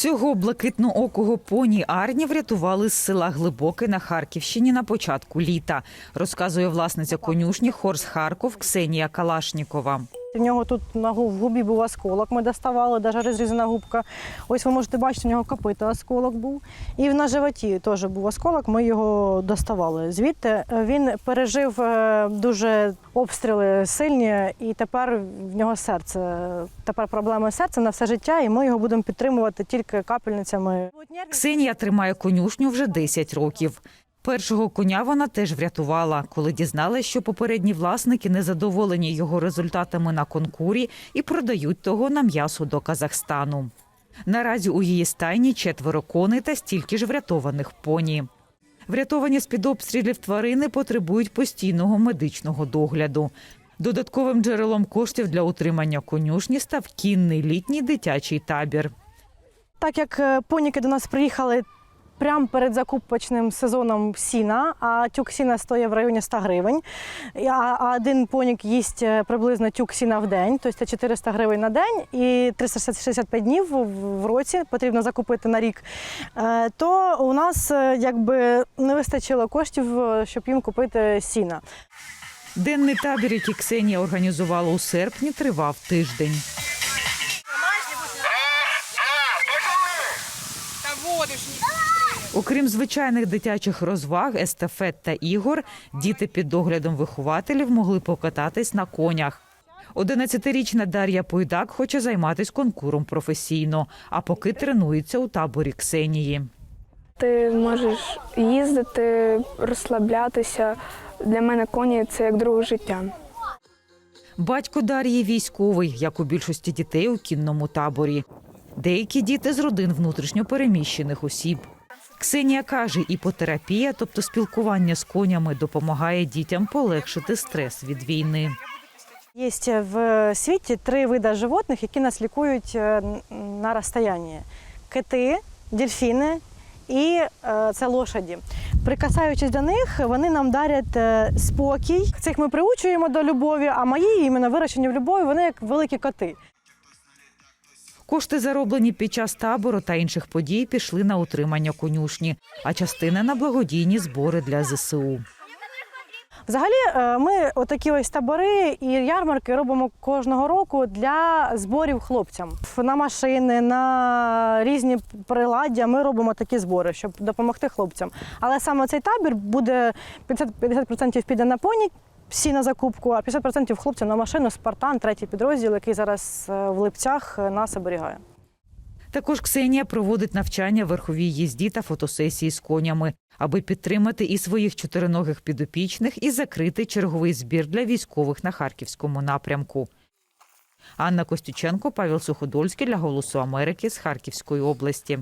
Цього блакитноокого поні Арні врятували з села Глибоке на Харківщині на початку літа, розказує власниця конюшні Хорс Харков Ксенія Калашнікова. У нього тут на в губі був осколок, ми доставали, навіть розрізана губка. Ось ви можете бачити, у нього копита осколок був. І на животі теж був осколок, ми його доставали. Звідти він пережив е, дуже обстріли сильні, і тепер в нього серце. Тепер проблеми серця на все життя, і ми його будемо підтримувати тільки капельницями. Ксенія тримає конюшню вже 10 років. Першого коня вона теж врятувала, коли дізналась, що попередні власники незадоволені його результатами на конкурі і продають того на м'ясо до Казахстану. Наразі у її стайні четверо коней та стільки ж врятованих поні. Врятовані з-під обстрілів тварини потребують постійного медичного догляду. Додатковим джерелом коштів для утримання конюшні став кінний літній дитячий табір. Так як е, поніки до нас приїхали прямо перед закупочним сезоном сіна, а тюк сіна стоїть в районі 100 гривень, а один понік їсть е, приблизно тюк сіна в день, тобто це 400 гривень на день і 365 днів в- в році потрібно закупити на рік, е, то у нас е, якби не вистачило коштів, щоб їм купити сіна. Денний табір, який Ксенія організувала у серпні, тривав тиждень. Окрім звичайних дитячих розваг, естафет та ігор, діти під доглядом вихователів могли покататись на конях. 11-річна Дар'я Пойдак хоче займатися конкуром професійно, а поки тренується у таборі Ксенії. Ти можеш їздити, розслаблятися. Для мене коні це як друге життя. Батько Дар'ї військовий, як у більшості дітей у кінному таборі. Деякі діти з родин внутрішньо переміщених осіб. Ксенія каже, іпотерапія, тобто спілкування з конями, допомагає дітям полегшити стрес від війни. Є в світі три види животних, які нас лікують е, на розстоянні: кити, дельфіни і е, це лошаді. Прикасаючись до них, вони нам дарять е, спокій. Цих ми приучуємо до любові, а мої іменно вирощені в любові, вони як великі коти. Кошти, зароблені під час табору та інших подій, пішли на утримання конюшні, а частина на благодійні збори для ЗСУ. Взагалі, е, ми отакі ось табори і ярмарки робимо кожного року для зборів хлопцям. На машини, на різні приладдя ми робимо такі збори, щоб допомогти хлопцям. Але саме цей табір буде 50%, 50% піде на поні. Всі на закупку, а 50% хлопцям на машину Спартан, третій підрозділ, який зараз е, в Липцях е, нас оберігає. Також Ксенія проводить навчання верховій їзді та фотосесії з конями, аби підтримати і своїх чотириногих підопічних і закрити черговий збір для військових на харківському напрямку. Анна Костюченко, Павел Суходольський для Голосу Америки з Харківської області.